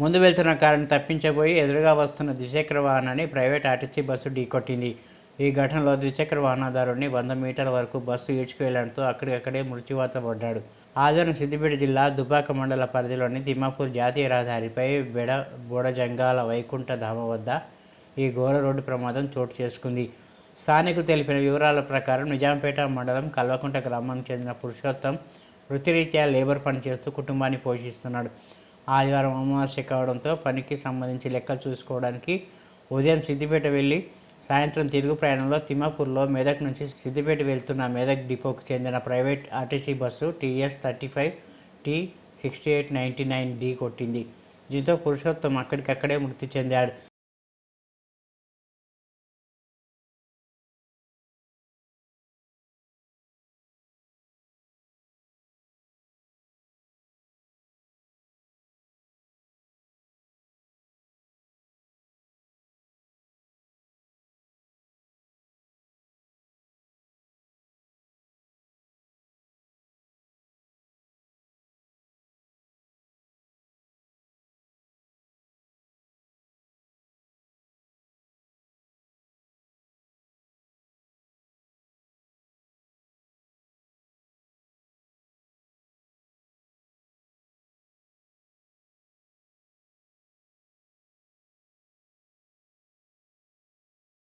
ముందు వెళ్తున్న కారుని తప్పించబోయి ఎదురుగా వస్తున్న ద్విచక్ర వాహనాన్ని ప్రైవేట్ ఆర్టీసీ బస్సు ఢీకొట్టింది ఈ ఘటనలో ద్విచక్ర వాహనదారుడిని వంద మీటర్ల వరకు బస్సు ఈడ్చుకువెళ్ళడంతో అక్కడికక్కడే మృత్యువాత పడ్డాడు ఆదివారం సిద్దిపేట జిల్లా దుబాక మండల పరిధిలోని తిమ్మాపూర్ జాతీయ రహదారిపై బెడ బోడజంగాల వైకుంఠ ధామ వద్ద ఈ ఘోర రోడ్డు ప్రమాదం చోటు చేసుకుంది. స్థానికులు తెలిపిన వివరాల ప్రకారం నిజాంపేట మండలం కల్వకుంట గ్రామానికి చెందిన పురుషోత్తం వృత్తిరీత్యా లేబర్ పని చేస్తూ కుటుంబాన్ని పోషిస్తున్నాడు. ఆదివారం అమావాస్య కావడంతో పనికి సంబంధించి లెక్కలు చూసుకోవడానికి ఉదయం సిద్దిపేట వెళ్ళి సాయంత్రం తిరుగు ప్రయాణంలో తిమ్మాపూర్లో మెదక్ నుంచి సిద్దిపేట వెళ్తున్న మెదక్ డిపోకు చెందిన private RTC bus TS thirty five T sixty eight ninety nine D కొట్టింది. దీంతో పురుషోత్తం అక్కడికక్కడే మృతి చెందాడు.